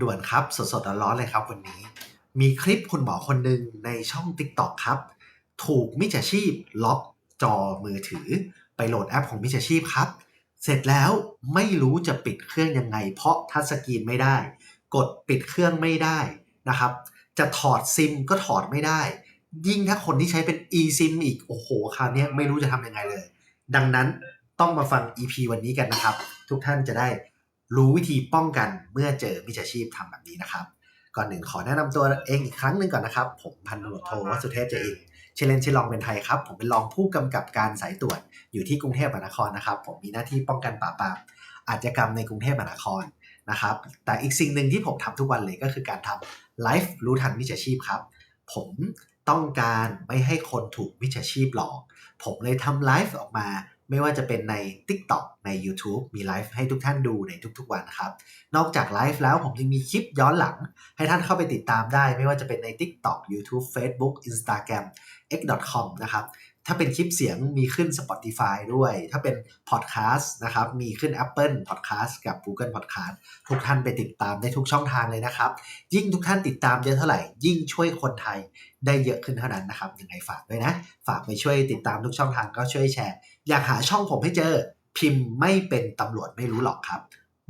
ด่วนครับ สดๆร้อนๆเลยครับวันนี้ มีคลิปคุณหมอคนหนึ่งในช่อง TikTok ครับ ถูกมิจฉาชีพล็อกจอมือถือ ไปโหลดแอปของมิจฉาชีพครับ เสร็จแล้วไม่รู้จะปิดเครื่องยังไง เพราะทัชสกรีนไม่ได้ กดปิดเครื่องไม่ได้นะครับ จะถอดซิมก็ถอดไม่ได้ ยิ่งถ้าคนที่ใช้เป็น eSIM อีกโอ้โหคราวนี้ไม่รู้จะทำยังไงเลย ดังนั้นต้องมาฟัง EP วันนี้กันนะครับ ทุกท่านจะได้ รู้วิธีป้องกันเมื่อเจอมิจฉาชีพทำแบบนี้นะครับ ก่อนหนึ่งขอแนะนำตัวเองอีกครั้งหนึ่งก่อนนะครับ ผมพันตำรวจโทวสุเทพเจอินชื่อเลนชื่อรองเป็นไทยครับ ผมเป็นรองผู้กำกับการสายตรวจอยู่ที่กรุงเทพมหานครนะครับ ผมมีหน้าที่ป้องกันปราบปรามอาชญากรรมในกรุงเทพมหานครนะครับ แต่อีกสิ่งหนึ่งที่ผมทำทุกวันเลยก็คือการทำไลฟ์รู้ทันมิจฉาชีพครับ ผมต้องการไม่ให้คนถูกมิจฉาชีพหลอก ผมเลยทำไลฟ์ออกมา ไม่ว่าจะเป็นใน TikTok ใน YouTube มีไลฟ์ให้ทุกท่านดูในทุกๆวันครับ นอกจากไลฟ์แล้วผมยังมีคลิปย้อนหลัง ให้ท่านเข้าไปติดตามได้ ไม่ว่าจะเป็นใน TikTok YouTube Facebook Instagram x.com นะครับ ถ้าเป็นคลิปเสียงมีขึ้น Spotify ด้วย ถ้าเป็น Podcast นะครับมีขึ้น Apple Podcast กับ Google Podcast ทุกท่านไปติดตามได้ทุกช่องทางเลยนะครับ ยิ่งทุกท่านติดตามเยอะเท่าไหร่ ยิ่งช่วยคนไทยได้เยอะขึ้นเท่านั้นนะครับยังไงฝากด้วยนะ ฝากไปช่วยติดตามทุกช่องทางก็ช่วยแชร์ อยากหาช่องผมให้เจอ พิมพ์ไม่เป็นตำรวจไม่รู้หรอกครับ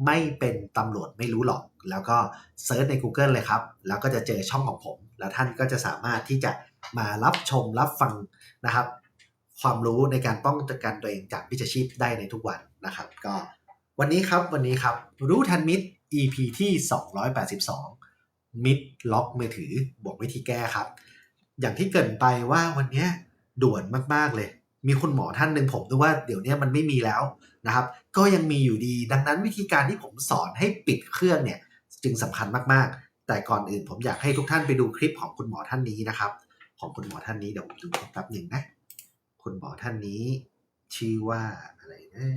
ไม่เป็นตำรวจไม่รู้หรอก แล้วก็เซิร์ชใน Google เลยครับ แล้วก็จะเจอช่องของผม แล้วท่านก็จะสามารถที่จะมารับชมรับฟังนะครับ ความรู้ในการป้องกันตัวเองจากมิจฉาชีพได้ในทุกวันนะครับ ก็วันนี้ครับวันนี้ครับรู้ทันมิตร EP ที่ 282 มิดล็อกมือถือบวกวิธีแก้ครับ อย่างที่เกินไปว่าวันนี้ด่วนมากๆเลย มีคุณหมอท่านหนึ่งผมดูว่าเดี๋ยวนี้มันไม่มีแล้วนะครับ ก็ยังมีอยู่ดี ดังนั้นวิธีการที่ผมสอนให้ปิดเครื่องเนี่ยจึงสำคัญมากๆ แต่ก่อนอื่นผมอยากให้ทุกท่านไปดูคลิปของคุณหมอท่านนี้นะครับ ของคุณหมอท่านนี้เดี๋ยวผมดูแป๊บหนึ่งนะ คุณหมอท่านนี้ ชื่อว่าอะไรนะ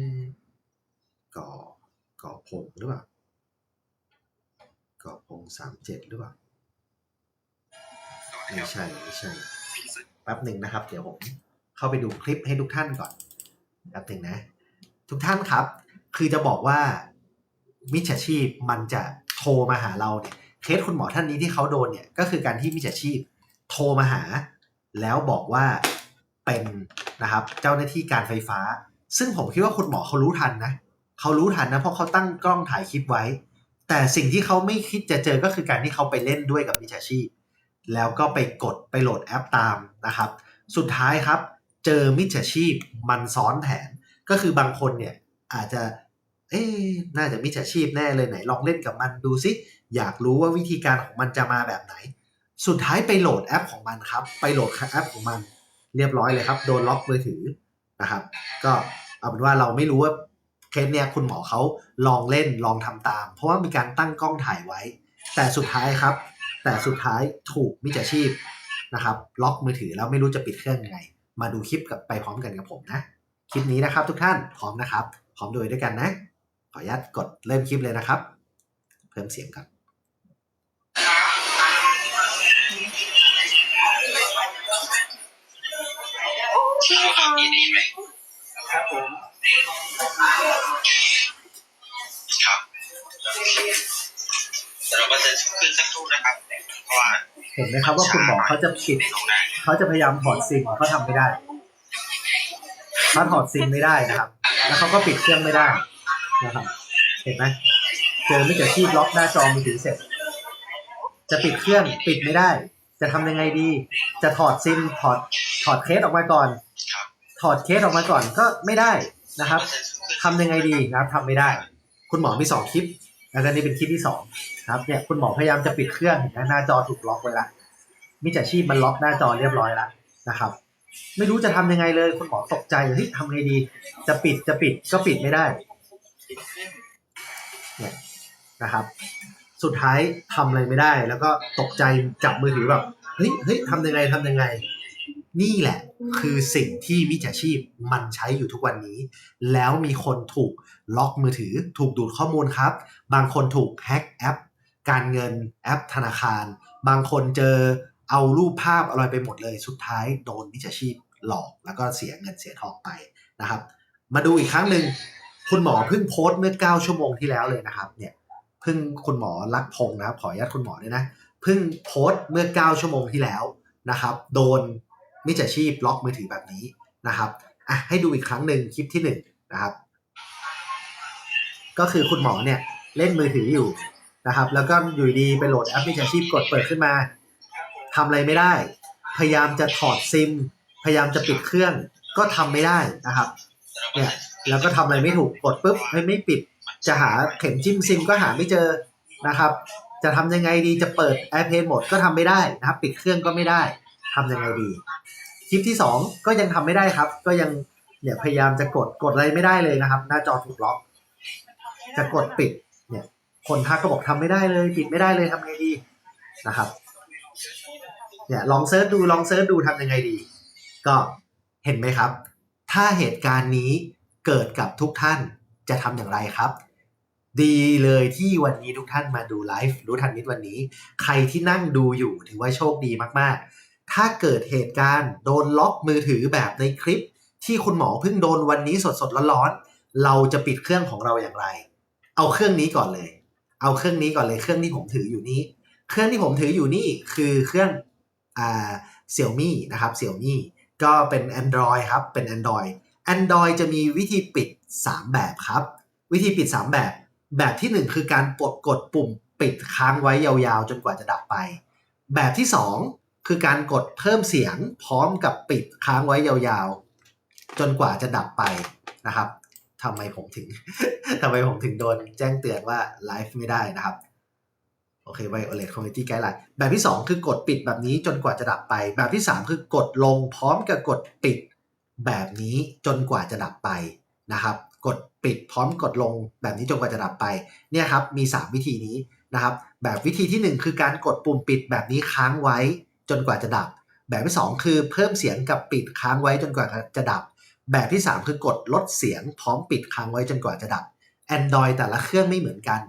ก่อก่อพงหรือเปล่าก่อพงสามเจ็ดหรือเปล่าไม่ใช่ไม่ใช่แป๊บหนึ่งนะครับ เดี๋ยวผมเข้าไปดูคลิปให้ทุกท่านก่อนแป๊บหนึ่งนะ ทุกท่านครับ คือจะบอกว่ามิจฉาชีพมันจะโทรมาหาเราเนี่ยเคสคุณหมอท่านนี้ที่เขาโดนเนี่ยก็คือการที่มิจฉาชีพโทรมาหา แล้วบอกว่า เป็นนะครับเจ้าหน้าที่การไฟฟ้า ซึ่งผมคิดว่าคุณหมอเขารู้ทันนะเขารู้ทันนะเพราะเขาตั้งกล้องถ่ายคลิปไว้ แต่สิ่งที่เขาไม่คิดจะเจอก็คือการที่เขาไปเล่นด้วยกับมิจฉาชีพ แล้วก็ไปกดไปโหลดแอปตามนะครับ สุดท้ายครับ เจอมิจฉาชีพมันซ้อนแผนก็คือบางคนเนี่ยอาจจะเอ๊น่าจะมิจฉาชีพแน่เลยไหน ลองเล่นกับมันดูซิอยากรู้ว่าวิธีการของมันจะมาแบบไหน สุดท้ายไปโหลดแอปของมันครับ ไปโหลดแอปของมัน เรียบร้อยเลยครับ โดนล็อกมือถือนะครับ ก็เอาเป็นว่าเราไม่รู้ว่าเคสเนี่ยคุณหมอเขาลองเล่นลองทำตาม เพราะว่ามีการตั้งกล้องถ่ายไว้ แต่สุดท้ายครับ แต่สุดท้ายถูกมิจฉาชีพนะครับ ล็อกมือถือแล้วไม่รู้จะปิดเครื่องยังไง มาดูคลิปกับไปพร้อมกันกับผมนะ คลิปนี้นะครับทุกท่านพร้อมนะครับ พร้อมดูด้วยกันนะ ขออนุญาตกดเริ่มคลิปเลยนะครับ เพิ่มเสียงก่อน ดีไหมครับผมครับเดี๋ยวเราก็จะขึ้นสักครู่นะครับเพราะว่าเห็นไหมครับว่าคุณหมอเขาจะปิดเขาจะพยายามถอดซิมเขาทำไม่ได้เขาถอดซิมไม่ได้นะครับ แล้วเขาก็ปิดเครื่องไม่ได้นะครับ เห็นไหมเจอไมิจฉาชีพล็อกหน้าจอมือถือเสร็จ จะปิดเครื่องปิดไม่ได้ จะทำยังไงดี จะถอดซิมถอดถอดเคสออกมาก่อน ถอดเคสออกมาก่อนก็ไม่ได้นะครับก็จะขึ้นทำยังไงดีนะครับทำไม่ได้ คุณหมอมีสองคลิปแล้วก็นี่เป็นคลิปที่สองครับเนี่ยคุณหมอพยายามจะปิดเครื่องเห็นไหมหน้าจอถูกล็อกไว้ละมิจฉาชีพมันล็อกหน้าจอเรียบร้อยแล้วนะครับ ไม่รู้จะทำยังไงเลย คุณหมอตกใจเฮ้ยทำไงดี จะปิดจะปิดก็ปิดไม่ได้เนี่ยนะครับ สุดท้ายทำอะไรไม่ได้ แล้วก็ตกใจจับมือถือแบบเฮ้ยเฮ้ยทำยังไงทำยังไง นี่แหละ คือสิ่งที่มิจฉาชีพมันใช้อยู่ทุกวันนี้ แล้วมีคนถูกล็อกมือถือ ถูกดูดข้อมูลครับ บางคนถูกแฮ็กแอป การเงินแอปธนาคาร บางคนเจอเอารูปภาพอะไรไปหมดเลย สุดท้ายโดนมิจฉาชีพหลอก แล้วก็เสียเงินเสียทองไปนะครับ มาดูอีกครั้งหนึ่งคุณหมอเพิ่งโพสต์เมื่อ 9 ชั่วโมงที่แล้วเลยนะครับเนี่ยเพิ่งคุณหมอลักพงนะครับขออนุญาตคุณหมอด้วยนะเพิ่งโพสต์เมื่อ 9 ชั่วโมงที่แล้วนะครับ โดน มิจฉาชีพล็อกมือถือแบบนี้นะครับอะให้ดูอีกครั้งหนึ่งคลิปที่หนึ่งนะครับ ก็คือคุณหมอเนี่ยเล่นมือถืออยู่นะครับ แล้วก็อยู่ดีไปโหลดแอปมิจฉาชีพกดเปิดขึ้นมาทำอะไรไม่ได้ พยายามจะถอดซิม พยายามจะปิดเครื่อง ก็ทำไม่ได้นะครับเนี่ยแล้วก็ทำอะไรไม่ถูกกดปุ๊บไม่ไม่ปิด จะหาเข็มจิ้มซิมก็หาไม่เจอนะครับ จะทำยังไงดีจะเปิด Airplane หมดก็ทำไม่ได้นะครับ ปิดเครื่องก็ไม่ได้ทำยังไงดี คลิปที่สองก็ยังทำไม่ได้ครับ ก็ยังเนี่ยพยายามจะกดกดอะไรไม่ได้เลยนะครับ หน้าจอถูกล็อก จะกดปิดเนี่ยคนทักก็บอกทำไม่ได้เลย ปิดไม่ได้เลยทำไงดีนะครับเนี่ยลองเซิร์ชดูลองเซิร์ชดูทำยังไงดี ก็เห็นไหมครับ ถ้าเหตุการณ์นี้เกิดกับทุกท่านจะทำอย่างไรครับ ดีเลยที่วันนี้ทุกท่านมาดูไลฟ์รู้ทันนิดวันนี้ ใครที่นั่งดูอยู่ถือว่าโชคดีมากๆ ถ้าเกิดเหตุการณ์โดนล็อกมือถือแบบในคลิป ที่คุณหมอเพิ่งโดนวันนี้สดๆร้อนๆเราจะปิดเครื่องของเราอย่างไร เอาเครื่องนี้ก่อนเลย เอาเครื่องนี้ก่อนเลยเครื่องที่ผมถืออยู่นี้ เครื่องที่ผมถืออยู่นี่คือเครื่องอ่าเซี่ยมี่นะครับเซี่ยมี่ก็เป็น Android ครับเป็น Android Android จะมีวิธีปิด 3 แบบครับ วิธีปิด 3 แบบ แบบทีหนึ่1 คือการกดกดปุ่มปิดค้างไว้ยาวๆ จนกว่าจะดับไป แบบที่ 2 คือการกดเพิ่มเสียงพร้อมกับปิดค้างไว้ยาวๆ จนกว่าจะดับไปนะครับทำไมผมถึงทำไมผมถึงโดนแจ้งเตือนว่าไลฟ์ไม่ได้นะครับโอเค Violet Community Guideline แบบที่ 2 คือกดปิดแบบนี้จนกว่าจะดับไป แบบที่ 3 คือกดลงพร้อมกับกดปิดแบบนี้จนกว่าจะดับไปนะครับ กดปิดพร้อมกดลงแบบนี้จนกว่าจะดับไปเนี่ยครับมี 3 วิธีนี้นะครับ แบบวิธีที่ 1 คือการกดปุ่มปิดแบบนี้ค้างไว้ จนกว่าจะดับ แบบที่ 2 คือเพิ่มเสียงกับปิดค้างไว้จนกว่าจะดับ แบบที่ 3 คือกดลดเสียงพร้อมปิดค้างไว้จนกว่าจะดับ Android แต่ละเครื่องไม่เหมือนกัน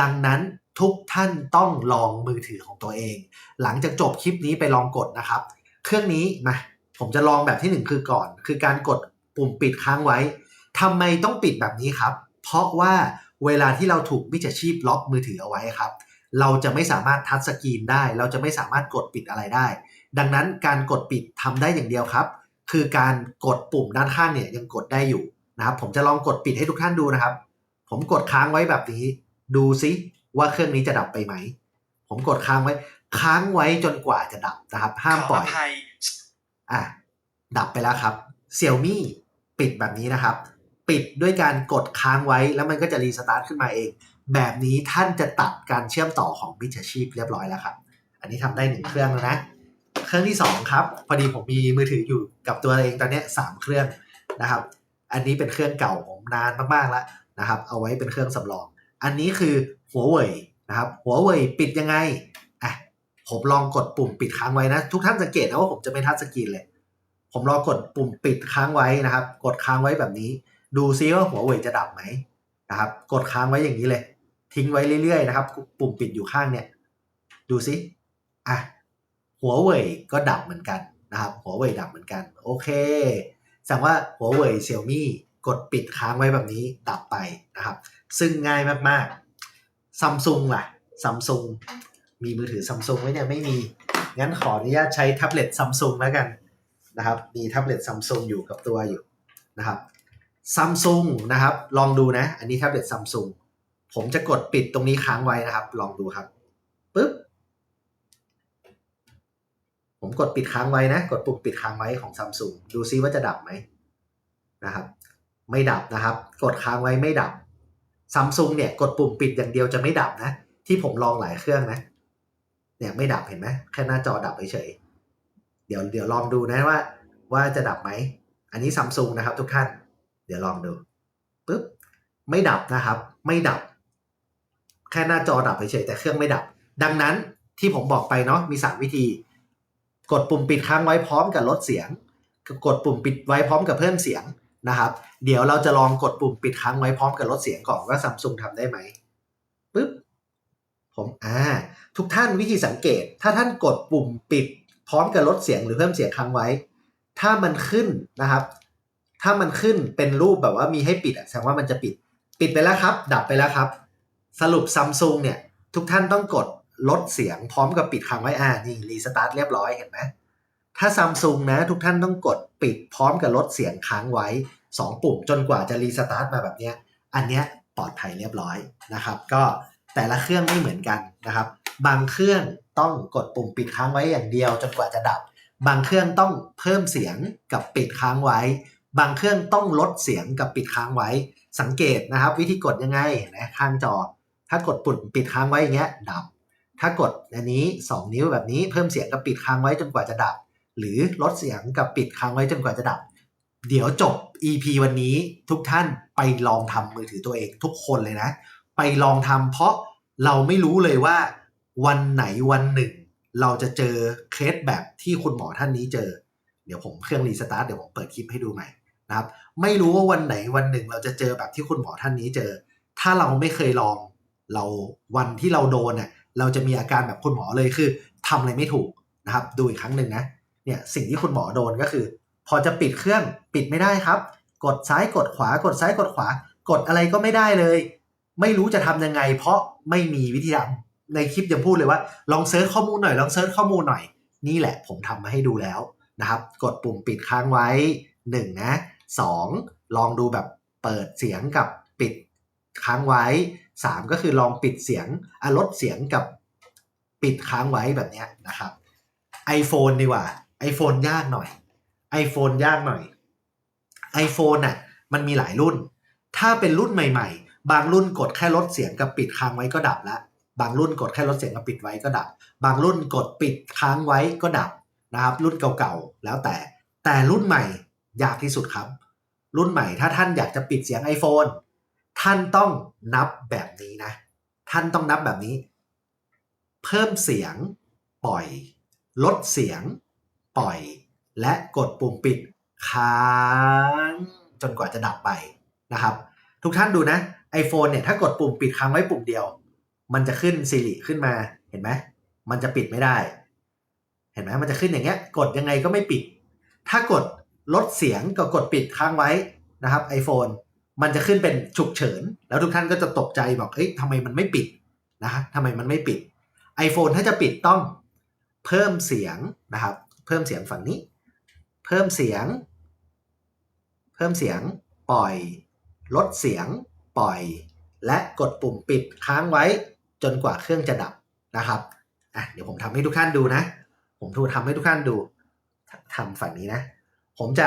ดังนั้นทุกท่านต้องลองมือถือของตัวเอง หลังจากจบคลิปนี้ไปลองกดนะครับ เครื่องนี้มาผมจะลองแบบที่หนึ่งคือก่อน คือการกดปุ่มปิดค้างไว้ทำไมต้องปิดแบบนี้ครับ เพราะว่าเวลาที่เราถูกมิจฉาชีพล็อกมือถือเอาไว้ครับ เราจะไม่สามารถทัชสกรีนได้ เราจะไม่สามารถกดปิดอะไรได้ ดังนั้นการกดปิดทำได้อย่างเดียวครับ คือการกดปุ่มด้านข้างเนี่ยยังกดได้อยู่นะครับผมจะลองกดปิดให้ทุกท่านดูนะครับ ผมกดค้างไว้แบบนี้ ดูซิว่าเครื่องนี้จะดับไปไหม ผมกดค้างไว้ ค้างไว้จนกว่าจะดับนะครับ ห้ามปล่อยขภัยอะดับไปแล้วครับเซี่ยมี่ปิดแบบนี้นะครับ ปิดด้วยการกดค้างไว้แล้วมันก็จะรีสตาร์ทขึ้นมาเอง แบบนี้ท่านจะตัดการเชื่อมต่อของมิจฉาชีพเรียบร้อยแล้วครับ อันนี้ทำได้หนึ่งเครื่องแล้วนะ เครื่องที่สองครับ พอดีผมมีมือถืออยู่กับตัวเองตอนนี้สามเครื่องนะครับ อันนี้เป็นเครื่องเก่าผมนานมากๆแล้วนะครับ เอาไว้เป็นเครื่องสำรอง อันนี้คือหัวเว่ยนะครับหัวเว่ยปิดยังไงอะผมลองกดปุ่มปิดค้างไว้นะ ทุกท่านสังเกตนะว่าผมจะไม่ทัชสกรีนเลย ผมลองกดปุ่มปิดค้างไว้นะครับ กดค้างไว้แบบนี้ ดูซิว่าหัวเว่ยจะดับไหมนะครับ กดค้างไว้อย่างนี้เลย ทิ้งไว้เรื่อยๆนะครับ ปุ่มปิดอยู่ข้างเนี่ย ดูซิอะหัวเว่ยก็ดับเหมือนกันนะครับหัวเว่ยดับเหมือนกัน โอเคแสดงว่าหัวเว่ยเซี่ยมี่กดปิดค้างไว้แบบนี้ดับไปนะครับ ซึ่งง่ายมากๆซัมซุงล่ะซัมซุงมีมือถือซัมซุงไหมเนี่ยไม่มี งั้นขออนุญาตใช้แท็บเล็ตซัมซุงแล้วกันนะครับ มีแท็บเล็ตซัมซุงอยู่กับตัวอยู่นะครับซัมซุงนะครับ ลองดูนะ อันนี้แท็บเล็ตซัมซุง ผมจะกดปิดตรงนี้ค้างไว้นะครับ ลองดูครับปึ๊บผมกดปิดค้างไว้นะ กดปุ่มปิดค้างไว้ของซัมซุงดูซิว่าจะดับไหมนะครับ ไม่ดับนะครับ กดค้างไว้ไม่ดับซัมซุงเนี่ย กดปุ่มปิดอย่างเดียวจะไม่ดับนะ ที่ผมลองหลายเครื่องนะ เนี่ยไม่ดับเห็นไหมแค่หน้าจอดับเฉยเดี๋ยวเดี๋ยวลองดูนะว่า ว่าจะดับไหม อันนี้ซัมซุงนะครับทุกท่าน เดี๋ยวลองดูปึ๊บไม่ดับนะครับ ไม่ดับ แค่หน้าจอดับเฉยๆแต่เครื่องไม่ดับ ดังนั้นที่ผมบอกไปเนาะมีสามวิธี กดปุ่มปิดค้างไว้พร้อมกับลดเสียง กดปุ่มปิดไว้พร้อมกับเพิ่มเสียงนะครับ เดี๋ยวเราจะลองกดปุ่มปิดค้างไว้พร้อมกับลดเสียงก่อนว่าซัมซุงทำได้ไหมปึ๊บผมอ่าทุกท่านวิธีสังเกต ถ้าท่านกดปุ่มปิด พร้อมกับลดเสียงหรือเพิ่มเสียงค้างไว้ ถ้ามันขึ้นนะครับ ถ้ามันขึ้นเป็นรูปแบบว่ามีให้ปิดอะแสดงว่ามันจะปิด ปิดไปแล้วครับ ดับไปแล้วครับ สรุปซัมซุงเนี่ย ทุกท่านต้องกดลดเสียงพร้อมกับปิดค้างไว้อ่านี่รีสตาร์ทเรียบร้อยเห็นไหมถ้าซัมซุงนะ ทุกท่านต้องกดปิดพร้อมกับลดเสียงค้างไว้ 2 ปุ่มจนกว่าจะรีสตาร์ทมาแบบเนี้ยอันเนี้ยปลอดภัยเรียบร้อยนะครับ ก็แต่ละเครื่องไม่เหมือนกันนะครับ บางเครื่องต้องกดปุ่มปิดค้างไว้อย่างเดียว จนกว่าจะดับ บางเครื่องต้องเพิ่มเสียงกับปิดค้างไว้ บางเครื่องต้องลดเสียงกับปิดค้างไว้ สังเกตนะครับ วิธีกดยังไงนะข้างจอ ถ้ากดปุ่มปิดค้างไว้อย่างเงี้ยดับ ถ้ากดอันนี้ 2 นิ้วแบบนี้เพิ่มเสียงกับปิดค้างไว้จนกว่าจะดับ หรือลดเสียงกับปิดค้างไว้จนกว่าจะดับ เดี๋ยวจบ EP วันนี้ทุกท่านไปลองทำมือถือตัวเองทุกคนเลยนะ ไปลองทำเพราะเราไม่รู้เลยว่า วันไหนวันหนึ่ง เราจะเจอเคสแบบที่คุณหมอท่านนี้เจอ เดี๋ยวผมเครื่องรีสตาร์ทเดี๋ยวผมเปิดคลิปให้ดูใหม่นะครับ ไม่รู้ว่าวันไหนวันหนึ่ง เราจะเจอแบบที่คุณหมอท่านนี้เจอ ถ้าเราไม่เคยลอง เราวันที่เราโดนเนี่ยเราจะมีอาการแบบคุณหมอเลยคือทำอะไรไม่ถูกนะครับ ดูอีกครั้งหนึ่งนะเนี่ยสิ่งที่คุณหมอโดนก็คือ พอจะปิดเครื่องปิดไม่ได้ครับ กดซ้ายกดขวากดซ้ายกดขวา กดอะไรก็ไม่ได้เลย ไม่รู้จะทำยังไง เพราะไม่มีวิธีทำในคลิปยังพูดเลยว่า ลองเซิร์ชข้อมูลหน่อยลองเซิร์ชข้อมูลหน่อย นี่แหละผมทำมาให้ดูแล้วนะครับ กดปุ่มปิดค้างไว้ 1 นะ 2 ลองดูแบบเปิดเสียงกับปิดค้างไว้ 3 ก็คือลองปิดเสียงอลดเสียงกับปิดค้างไว้แบบนี้นะครับ iPhone ดีกว่า iPhone ยากหน่อย iPhone ยากหน่อย iPhone น่ะมันมีหลายรุ่น ถ้าเป็นรุ่นใหม่ ๆ บางรุ่นกดแค่ลดเสียงกับปิดค้างไว้ก็ดับละบางรุ่นกดแค่ลดเสียงกับปิดไว้ก็ดับ บางรุ่นกดปิดค้างไว้ก็ดับนะครับ รุ่นเก่าๆแล้วแต่แต่รุ่นใหม่ยากที่สุดครับ รุ่นใหม่ถ้าท่านอยากจะปิดเสียง iPhone ท่านต้องนับแบบนี้นะ ท่านต้องนับแบบนี้ เพิ่มเสียงปล่อย ลดเสียง ปล่อย และกดปุ่มปิดค้างจนกว่าจะดับไปนะครับ ทุกท่านดูนะ iPhone เนี่ยถ้ากดปุ่มปิดค้างไว้ปุ่มเดียว มันจะขึ้น Siri ขึ้นมาเห็นไหมมันจะปิดไม่ได้ เห็นไหมมันจะขึ้นอย่างเงี้ย กดยังไงก็ไม่ปิด ถ้ากดลดเสียงกับกดปิดค้างไว้นะครับ iPhone มันจะขึ้นเป็นฉุกเฉิน แล้วทุกท่านก็จะตกใจบอกเฮ้ยทำไมมันไม่ปิดนะฮะทำไมมันไม่ปิด iPhone ถ้าจะปิดต้องเพิ่มเสียงนะครับ เพิ่มเสียงฝั่งนี้ เพิ่มเสียง เพิ่มเสียงปล่อย ลดเสียงปล่อย และกดปุ่มปิดค้างไว้จนกว่าเครื่องจะดับนะครับอะเดี๋ยวผมทำให้ทุกท่านดูนะ ผมทูทำให้ทุกท่านดูทำฝั่งนี้นะ ผมจะ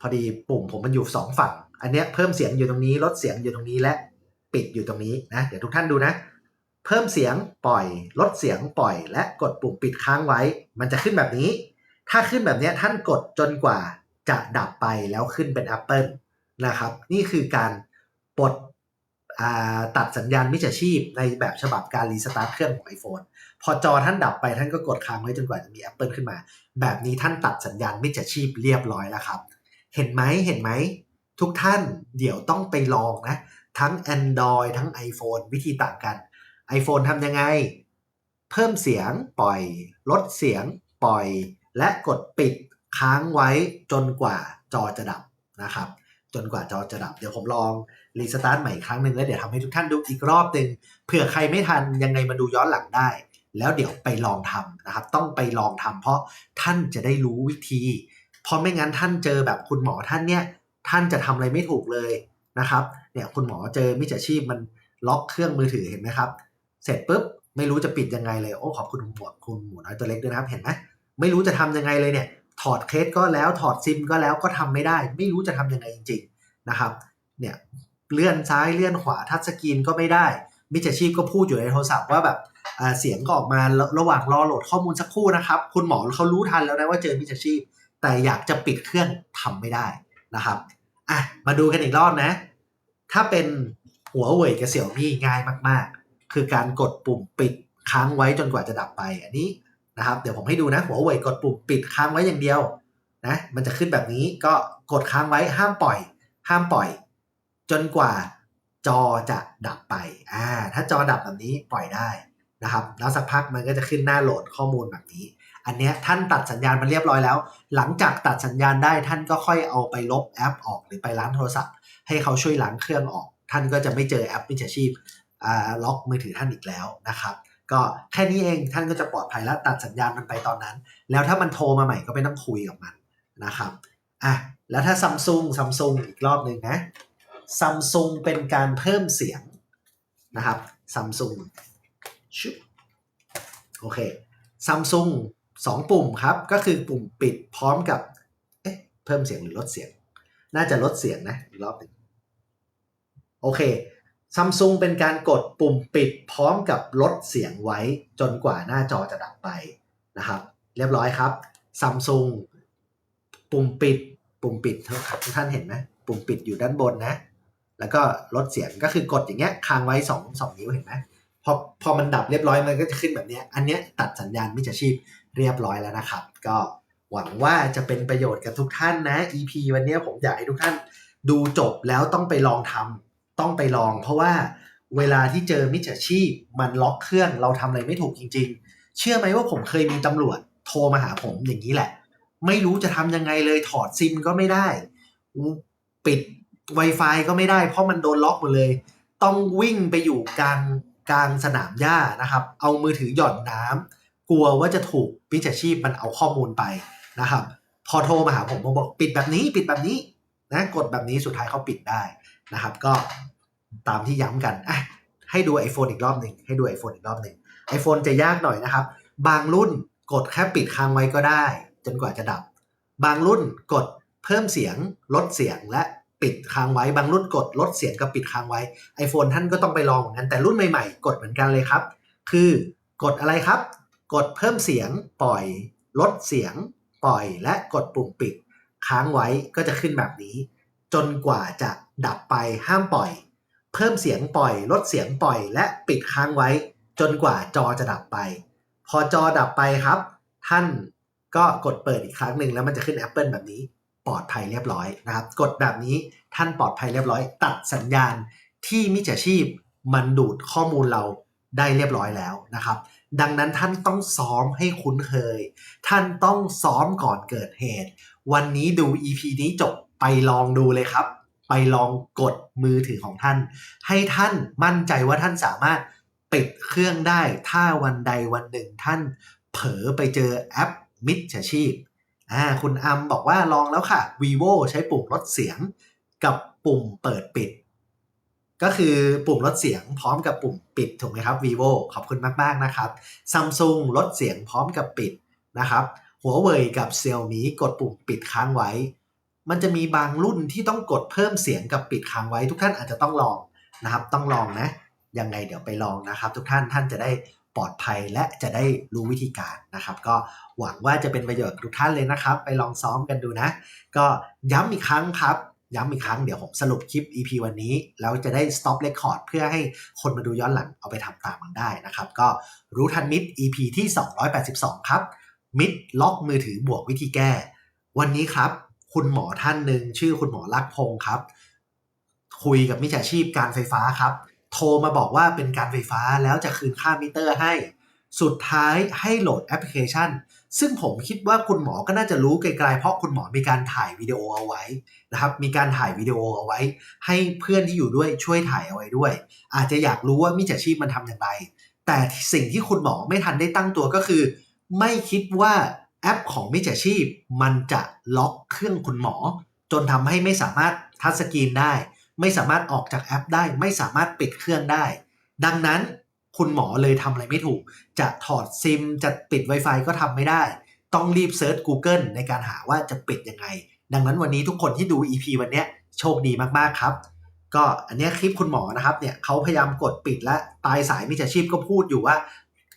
พอดีปุ่มผมมันอยู่สองฝั่ง อันเนี้ยเพิ่มเสียงอยู่ตรงนี้ ลดเสียงอยู่ตรงนี้และปิดอยู่ตรงนี้นะ เดี๋ยวทุกท่านดูนะ เพิ่มเสียงปล่อย ลดเสียงปล่อย และกดปุ่มปิดค้างไว้ มันจะขึ้นแบบนี้ ถ้าขึ้นแบบนี้ท่านกดจนกว่าจะดับไปแล้วขึ้นเป็น Apple นะครับ นี่คือการปลดตัดสัญญาณมิจฉาชีพในแบบฉบับการรีสตาร์ทเครื่องของ iPhone พอจอท่านดับไปท่านก็กดค้างไว้จนกว่าจะมี Apple ขึ้นมา แบบนี้ท่านตัดสัญญาณมิจฉาชีพเรียบร้อยแล้วครับ เห็นไหมเห็นไหม ทุกท่านเดี๋ยวต้องไปลองนะ ทั้ง Android ทั้ง iPhone วิธีต่างกัน iPhone ทำยังไง เพิ่มเสียงปล่อย ลดเสียงปล่อย และกดปิดค้างไว้จนกว่าจอจะดับนะครับ จนกว่าจอจะดับ เดี๋ยวผมลองรีสตาร์ทใหม่อีกครั้งหนึ่งแล้วเดี๋ยวทำให้ทุกท่านดูอีกรอบหนึ่งเผื่อใครไม่ทันยังไงมาดูย้อนหลังได้ แล้วเดี๋ยวไปลองทำนะครับ ต้องไปลองทำเพราะท่านจะได้รู้วิธี เพราะไม่งั้นท่านเจอแบบคุณหมอท่านเนี่ยท่านจะทำอะไรไม่ถูกเลยนะครับเนี่ยคุณหมอเจอมิจฉาชีพมันล็อกเครื่องมือถือเห็นไหมครับ เสร็จปุ๊บไม่รู้จะปิดยังไงเลยโอ้ขอบคุณหมวดคุณหมูน้อยตัวเล็กด้วยนะครับเห็นไหมไม่รู้จะทำยังไงเลยเนี่ยถอดเคสก็แล้วถอดซิมก็แล้วก็ทำไม่ได้ ไม่รู้จะทำยังไงจริง ๆนะครับเนี่ยเลื่อนซ้ายเลื่อนขวาทัชสกรีนก็ไม่ได้ มิจฉาชีพก็พูดอยู่ในโทรศัพท์ว่าแบบอ่าเสียงก็ออกมาระหว่างรอโหลดข้อมูลสักครู่นะครับ คุณหมอเขารู้ทันแล้วนะว่าเจอมิจฉาชีพ แต่อยากจะปิดเครื่องทำไม่ได้นะครับอะมาดูกันอีกรอบนะ ถ้าเป็นหัวเว่ยกับเสี่ยวมี่ง่ายมากๆ คือการกดปุ่มปิดค้างไว้จนกว่าจะดับไปอันนี้นะครับ เดี๋ยวผมให้ดูนะหัวเว่ยกดปุ่มปิดค้างไว้อย่างเดียวนะมันจะขึ้นแบบนี้ก็กดค้างไว้ห้ามปล่อย ห้ามปล่อย จนกว่าจอจะดับไปอ่าถ้าจอดับแบบนี้ปล่อยได้นะครับ แล้วสักพักมันก็จะขึ้นหน้าโหลดข้อมูลแบบนี้ อันเนี้ยท่านตัดสัญญาณมันเรียบร้อยแล้ว หลังจากตัดสัญญาณได้ท่านก็ค่อยเอาไปลบแอปออกหรือไปล้างโทรศัพท์ ให้เขาช่วยล้างเครื่องออก ท่านก็จะไม่เจอแอปมิจฉาชีพล็อกมือถือท่านอีกแล้วนะครับ ก็แค่นี้เองท่านก็จะปลอดภัยแล้วตัดสัญญาณมันไปตอนนั้น แล้วถ้ามันโทรมาใหม่ก็ไม่ต้องคุยกับมันนะครับอะแล้วถ้าซัมซุงซัมซุงอีกรอบหนึ่งนะซัมซุงเป็นการเพิ่มเสียงนะครับซัมซุงชุโอเคซัมซุง สองปุ่มครับ ก็คือปุ่มปิดพร้อมกับเอ๊ะเพิ่มเสียงหรือลดเสียง น่าจะลดเสียงนะอีกรอบหนึ่งโอเคซัมซุงเป็นการกดปุ่มปิดพร้อมกับลดเสียงไว้จนกว่าหน้าจอจะดับไปนะครับ เรียบร้อยครับซัมซุงปุ่มปิด ปุ่มปิดทุกท่านเห็นไหมปุ่มปิดอยู่ด้านบนนะ แล้วก็ลดเสียงก็คือกดอย่างเงี้ยค้างไว้สองสองนิ้วเห็นไหมพอพอมันดับเรียบร้อยมันก็จะขึ้นแบบเนี้ยอันเนี้ยตัดสัญญาณมิจฉาชีพ เรียบร้อยแล้วนะครับ ก็หวังว่าจะเป็นประโยชน์กับทุกท่านนะ EP วันนี้ผมอยากให้ทุกท่านดูจบแล้วต้องไปลองทำต้องไปลอง เพราะว่าเวลาที่เจอมิจฉาชีพมันล็อกเครื่องเราทำอะไรไม่ถูกจริง ๆ เชื่อไหมว่าผมเคยมีตำรวจโทรมาหาผมอย่างนี้แหละ ไม่รู้จะทำยังไงเลยถอดซิมก็ไม่ได้ ปิด Wi-Fi ก็ไม่ได้ เพราะมันโดนล็อกหมดเลย ต้องวิ่งไปอยู่กลางกลางสนามหญ้านะครับ เอามือถือหย่อนน้ำ กลัวว่าจะถูกมิจฉาชีพมันเอาข้อมูลไปนะครับ พอโทรมาหาผมผมบอกปิดแบบนี้ ปิดแบบนี้นะกดแบบนี้สุดท้ายเขาปิดได้นะครับ ก็ตามที่ย้ำกันอะให้ดู iPhone อีกรอบหนึ่งให้ดู iPhone อีกรอบหนึ่ง iPhone จะยากหน่อยนะครับ บางรุ่นกดแค่ปิดค้างไว้ก็ได้ จนกว่าจะดับ บางรุ่นกดเพิ่มเสียงลดเสียงและปิดค้างไว้ บางรุ่นกดลดเสียงกับปิดค้างไว้ iPhone ท่านก็ต้องไปลองเหมือนกันแต่รุ่นใหม่ๆ กดเหมือนกันเลยครับ คือกดอะไรครับ กดเพิ่มเสียงปล่อย ลดเสียงปล่อย และกดปุ่มปิด ค้างไว้ก็จะขึ้นแบบนี้ จนกว่าจะดับไปห้ามปล่อย เพิ่มเสียงปล่อย ลดเสียงปล่อย และปิดค้างไว้ จนกว่าจอจะดับไป พอจอดับไปครับ ท่านก็กดเปิดอีกครั้งหนึ่งแล้วมันจะขึ้น Apple แบบนี้ ปลอดภัยเรียบร้อยนะครับ กดแบบนี้ท่านปลอดภัยเรียบร้อย ตัดสัญญาณที่มิจฉาชีพมันดูดข้อมูลเราได้เรียบร้อยแล้วนะครับ ดังนั้นท่านต้องซ้อมให้คุ้นเคย ท่านต้องซ้อมก่อนเกิดเหตุ วันนี้ดู EP นี้จบไปลองดูเลยครับ ไปลองกดมือถือของท่าน ให้ท่านมั่นใจว่าท่านสามารถปิดเครื่องได้ ถ้าวันใดวันหนึ่งท่านเผลอไปเจอแอปมิจฉาชีพอ่าคุณอัมบอกว่าลองแล้วค่ะ vivo ใช้ปุ่มลดเสียง กับปุ่มเปิดปิด ก็คือปุ่มลดเสียงพร้อมกับปุ่มปิดถูกไหมครับ vivo ขอบคุณมาก ๆ นะครับ Samsung ลดเสียงพร้อมกับปิดนะครับหัวเว่ยกับ Xiaomi กดปุ่มปิดค้างไว้ มันจะมีบางรุ่นที่ต้องกดเพิ่มเสียงกับปิดค้างไว้ ทุกท่านอาจจะต้องลองนะครับ ต้องลองนะ ยังไงเดี๋ยวไปลองนะครับ ทุกท่านท่านจะได้ปลอดภัยและจะได้รู้วิธีการนะครับ ก็หวังว่าจะเป็นประโยชน์ทุกท่านเลยนะครับ ไปลองซ้อมกันดูนะ ก็ย้ำอีกครั้งครับ ย้ำอีกครั้งเดี๋ยวผมสรุปคลิป EP วันนี้ แล้วจะได้ stop record เพื่อให้คนมาดูย้อนหลังเอาไปทำตามมันได้นะครับ ก็รู้ทันมิด EP ที่ 282 ครับ มิดล็อกมือถือบวกวิธีแก้ วันนี้ครับ คุณหมอท่านหนึ่งชื่อคุณหมอลักพงศ์ครับ คุยกับมิจฉาชีพการไฟฟ้าครับ โทรมาบอกว่าเป็นการไฟฟ้าแล้วจะคืนค่ามิเตอร์ให้ สุดท้ายให้โหลดแอปพลิเคชัน ซึ่งผมคิดว่าคุณหมอก็น่าจะรู้ไกลๆเพราะคุณหมอมีการถ่ายวิดีโอเอาไว้นะครับมีการถ่ายวิดีโอเอาไว้ ให้เพื่อนที่อยู่ด้วยช่วยถ่ายเอาไว้ด้วย อาจจะอยากรู้ว่ามิจฉาชีพมันทำอย่างไร แต่สิ่งที่คุณหมอไม่ทันได้ตั้งตัวก็คือ ไม่คิดว่าแอปของมิจฉาชีพ มันจะล็อกเครื่องคุณหมอ จนทำให้ไม่สามารถทัชสกรีนได้ ไม่สามารถออกจากแอปได้ ไม่สามารถปิดเครื่องได้ ดังนั้น คุณหมอเลยทำอะไรไม่ถูก จะถอดซิม จะปิด Wi-Fi ก็ทำไม่ได้ ต้องรีบเซิร์ช Google ในการหาว่าจะปิดยังไง ดังนั้นวันนี้ทุกคนที่ดู EP วันนี้โชคดีมากๆครับ ก็อันนี้คลิปคุณหมอนะครับเนี่ยเขาพยายามกดปิดและปลายสายมิจฉาชีพก็พูดอยู่ว่า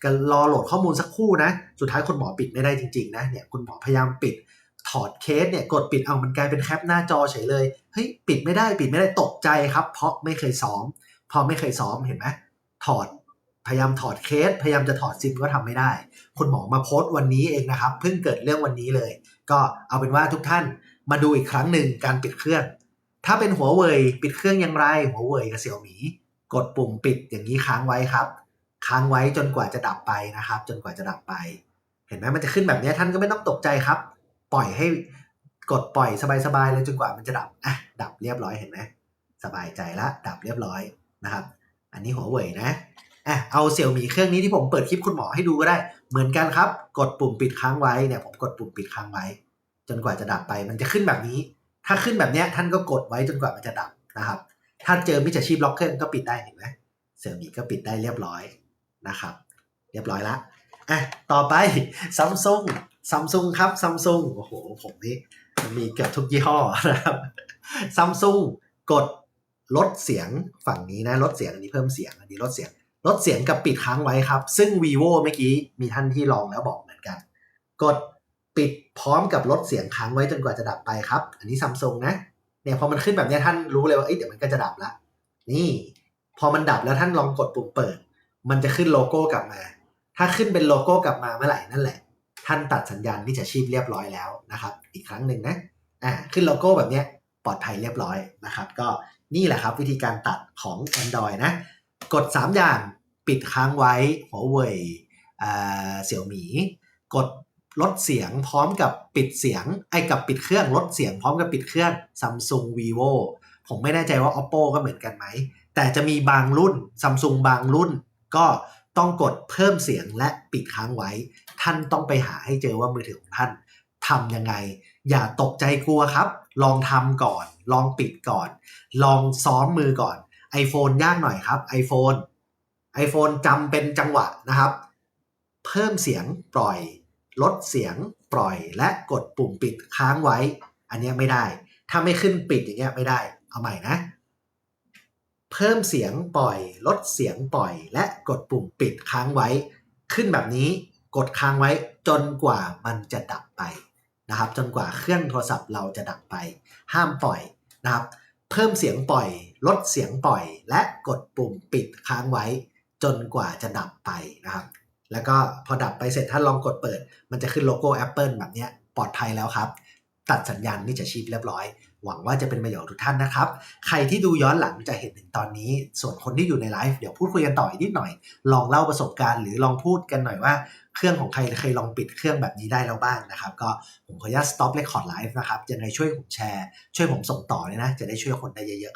ก็รอโหลดข้อมูลสักครู่นะ สุดท้ายคุณหมอปิดไม่ได้จริงๆนะ เนี่ยคุณหมอพยายามปิด ถอดเคสเนี่ยกดปิดเอามันกลายเป็นแคปหน้าจอเฉยเลย เฮ้ยปิดไม่ได้ปิดไม่ได้ตกใจครับ เพราะไม่เคยซ้อม พอไม่เคยซ้อมเห็นไหมถอด พยายามถอดเคส พยายามจะถอดซิมก็ทำไม่ได้ คุณหมอมาโพสต์วันนี้เองนะครับ เพิ่งเกิดเรื่องวันนี้เลย ก็เอาเป็นว่าทุกท่านมาดูอีกครั้งหนึ่งการปิดเครื่อง ถ้าเป็นหัวเว่ยปิดเครื่องอย่างไร หัวเว่ยกับเสี่ยวหมีกดปุ่มปิดอย่างนี้ค้างไว้ครับ ค้างไว้จนกว่าจะดับไปนะครับ จนกว่าจะดับไป เห็นไหมมันจะขึ้นแบบนี้ท่านก็ไม่ต้องตกใจครับ ปล่อยให้กดปล่อยสบายๆเลยจนกว่ามันจะดับอะดับเรียบร้อยเห็นไหมสบายใจละดับเรียบร้อยนะครับ อันนี้หัวเว่ยนะ อะเอาเสี่ยวมีเครื่องนี้ที่ผมเปิดคลิปคุณหมอให้ดูก็ได้ เหมือนกันครับ กดปุ่มปิดค้างไว้เนี่ยผมกดปุ่มปิดค้างไว้ จนกว่าจะดับไปมันจะขึ้นแบบนี้ ถ้าขึ้นแบบเนี้ยท่านก็กดไว้จนกว่ามันจะดับนะครับ ถ้าเจอมิจฉาชีพล็อกเครื่องก็ปิดได้เห็นไหมเสี่ยวมีก็ปิดได้เรียบร้อยนะครับ เรียบร้อยละอะต่อไปซัมซุงซัมซุงครับซัมซุงโอ้โหผมนี่มันมีเกือบทุกยี่ห้อนะครับซัมซุงกดลดเสียงฝั่งนี้นะลดเสียงอันนี้เพิ่มเสียงอันนี้ลดเสียง ลดเสียงกับปิดค้างไว้ครับ ซึ่ง vivo เมื่อกี้มีท่านที่ลองแล้วบอกเหมือนกัน กดปิดพร้อมกับลดเสียงค้างไว้จนกว่าจะดับไปครับ อันนี้ซัมซุงนะเนี่ยพอมันขึ้นแบบเนี้ยท่านรู้เลยว่าเอ้ยเดี๋ยวมันก็จะดับละนี่ พอมันดับแล้วท่านลองกดปุ่มเปิด มันจะขึ้นโลโก้กลับมา ถ้าขึ้นเป็นโลโก้กลับมาเมื่อไหร่นั่นแหละ ท่านตัดสัญญาณมิจฉาชีพเรียบร้อยแล้วนะครับ อีกครั้งหนึ่งนะอ่าขึ้นโลโก้แบบเนี้ยปลอดภัยเรียบร้อยนะครับ ก็นี่แหละครับวิธีการตัดของ Android นะ กด 3 อย่าง ปิดค้างไว้หัวเว่ยเสี่ยวหมี กดลดเสียงพร้อมกับปิดเสียงไอ้กับปิดเครื่องลดเสียงพร้อมกับปิดเครื่อง Samsung Vivo ผมไม่แน่ใจว่า Oppo ก็เหมือนกันไหม แต่จะมีบางรุ่น Samsung บางรุ่น ก็ต้องกดเพิ่มเสียงและปิดค้างไว้ ท่านต้องไปหาให้เจอว่ามือถือของท่านทำยังไง อย่าตกใจกลัวครับ ลองทำก่อน ลองปิดก่อน ลองซ้อมมือก่อน iPhone ยากหน่อยครับ iPhone iPhone จำเป็นจังหวะนะครับ เพิ่มเสียงปล่อย ลดเสียงปล่อย และกดปุ่มปิดค้างไว้ อันนี้ไม่ได้ ถ้าไม่ขึ้นปิดอย่างเงี้ยไม่ได้ เอาใหม่นะ เพิ่มเสียงปล่อย ลดเสียงปล่อย และกดปุ่มปิดค้างไว้ ขึ้นแบบนี้กดค้างไว้จนกว่ามันจะดับไปนะครับ จนกว่าเครื่องโทรศัพท์เราจะดับไป ห้ามปล่อยนะครับ เพิ่มเสียงปล่อย ลดเสียงปล่อย และกดปุ่มปิดค้างไว้ จนกว่าจะดับไปนะครับ แล้วก็พอดับไปเสร็จถ้าลองกดเปิด มันจะขึ้นโลโก้ Apple แบบนี้ปลอดภัยแล้วครับ ตัดสัญญาณมิจฉาชีพเรียบร้อย หวังว่าจะเป็นประโยชน์ทุกท่านนะครับ ใครที่ดูย้อนหลังจะเห็นถึงตอนนี้ ส่วนคนที่อยู่ในไลฟ์เดี๋ยวพูดคุยกันต่ออีกนิดหน่อย ลองเล่าประสบการณ์หรือลองพูดกันหน่อยว่าเครื่องของใครเคยลองปิดเครื่องแบบนี้ได้แล้วบ้างนะครับ ก็ผมขออนุญาต stop record live นะครับยังไงช่วยผมแชร์ ช่วยผมส่งต่อเลยนะ จะได้ช่วยคนได้เยอะ